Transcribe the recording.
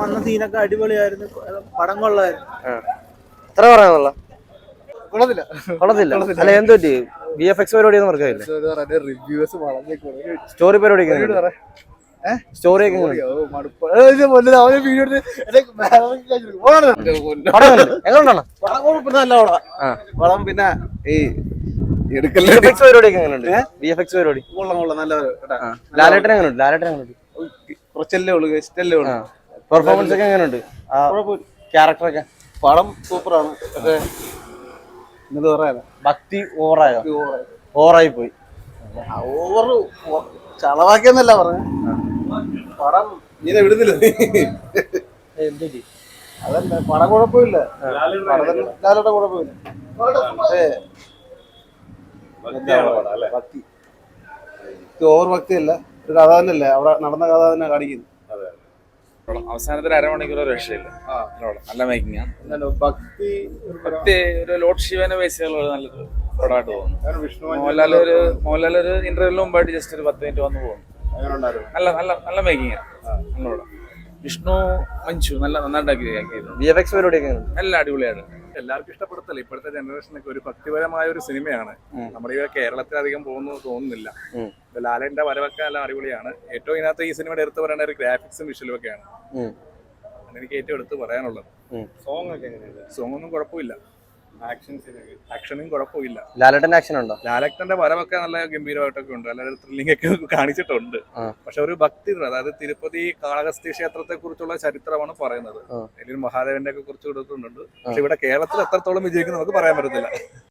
വന്ന സീനൊക്കെ അടിപൊളിയായിരുന്നു. പടം കൊള്ളായിരുന്നു. എത്ര പറയാന്നുള്ള കൊള്ളത്തില്ല. കൊള്ളത്തില്ല. അല്ല എന്ത് പറ്റി? വി എഫ് എക്സ് പരിപാടി ഒന്നും വർക്കായില്ല റിവ്യൂസ് വളരെ സ്റ്റോറി പരിപാടി സ്റ്റോറി? എങ്ങനെയുണ്ടാണ്. പടം പിന്നെ ഈ ഒക്കെ എങ്ങനെയുണ്ട്? പെർഫോമൻസ് ഒക്കെ എങ്ങനെയുണ്ട്? ആ ക്യാരക്ടറൊക്കെ പടം സൂപ്പറാണ്. പക്ഷേ ഭക്തി ഓവറായോ? ഓവറായി. പോയി ഓവർ ചളവാക്കിയെന്നല്ല പറഞ്ഞു. പടം ഇങ്ങനെ വിടുന്നില്ല. അതല്ല പടം കുഴപ്പമില്ല. പടത്തിന് ലാലോടെ കുഴപ്പമില്ല. ഭക്തി ഓവർ ഭക്തിയല്ല ഒരു കഥ തന്നെയല്ലേ? അവിടെ നടന്ന കഥ തന്നെ കാണിക്കുന്നു. അവസാനത്തിൽ അരമണിക്കൂർ രക്ഷയില്ല. നല്ല മേക്കിംഗ് ഭക്തി ഭക്തി ഒരു ലോഡ് ശിവനെ ബേസ് ചെയ്തുള്ള ഒരു നല്ലൊരു പടമായിട്ട് തോന്നുന്നു. മോഹൻലാൽ ഒരു മോഹൻലാൽ ഒരു ഇന്റർവ്യൂവിന് മുമ്പായിട്ട് ജസ്റ്റ് ഒരു പത്ത് മിനിറ്റ് വന്നു പോകുന്നു. നല്ല നല്ല നല്ല മേക്കിംഗ് നല്ല പടം വിഷ്ണു മഞ്ജു നല്ല നന്നായിട്ട് നല്ല അടിപൊളിയാണ് എല്ലാവർക്കും ഇഷ്ടപ്പെടുത്തല്ലേ. ഇപ്പോഴത്തെ ജനറേഷനൊക്കെ ഒരു ഭക്തിപരമായ ഒരു സിനിമയാണ്. നമ്മുടെ ഈ കേരളത്തിൽ അധികം പോകുന്നു തോന്നുന്നില്ല. ലാലേന്റെ വരവൊക്കെ നല്ല അടിപൊളിയാണ്. ഏറ്റവും ഇതിനകത്ത് ഈ സിനിമയുടെ എടുത്തു പറയേണ്ട ഒരു ഗ്രാഫിക്സും വിഷ്വലും ഒക്കെയാണ്. അതെനിക്ക് എനിക്ക് ഏറ്റവും എടുത്ത് പറയാനുള്ളത്. സോങ് ഒക്കെ സോങ് ഒന്നും കുഴപ്പമില്ല. ആക്ഷനും കുഴപ്പമില്ല. ലാലേട്ടന്റെ ആക്ഷൻ ഉണ്ടോ ലാലട്ടന്റെ വരവൊക്കെ നല്ല ഗംഭീരമായിട്ടൊക്കെ ഉണ്ട്. അല്ലെങ്കിൽ ത്രില്ലിംഗ് ഒക്കെ കാണിച്ചിട്ടുണ്ട്. പക്ഷെ ഒരു ഭക്തി അതായത് തിരുപ്പതി കാളഹസ്തി ക്ഷേത്രത്തെ കുറിച്ചുള്ള ചരിത്രമാണ് പറയുന്നത്. അല്ലെങ്കിൽ മഹാദേവന്റെ ഒക്കെ കുറിച്ച് കൊടുക്കുന്നുണ്ട് പക്ഷെ ഇവിടെ കേരളത്തിൽ എത്രത്തോളം വിജയിക്കും നമുക്ക് പറയാൻ പറ്റത്തില്ല.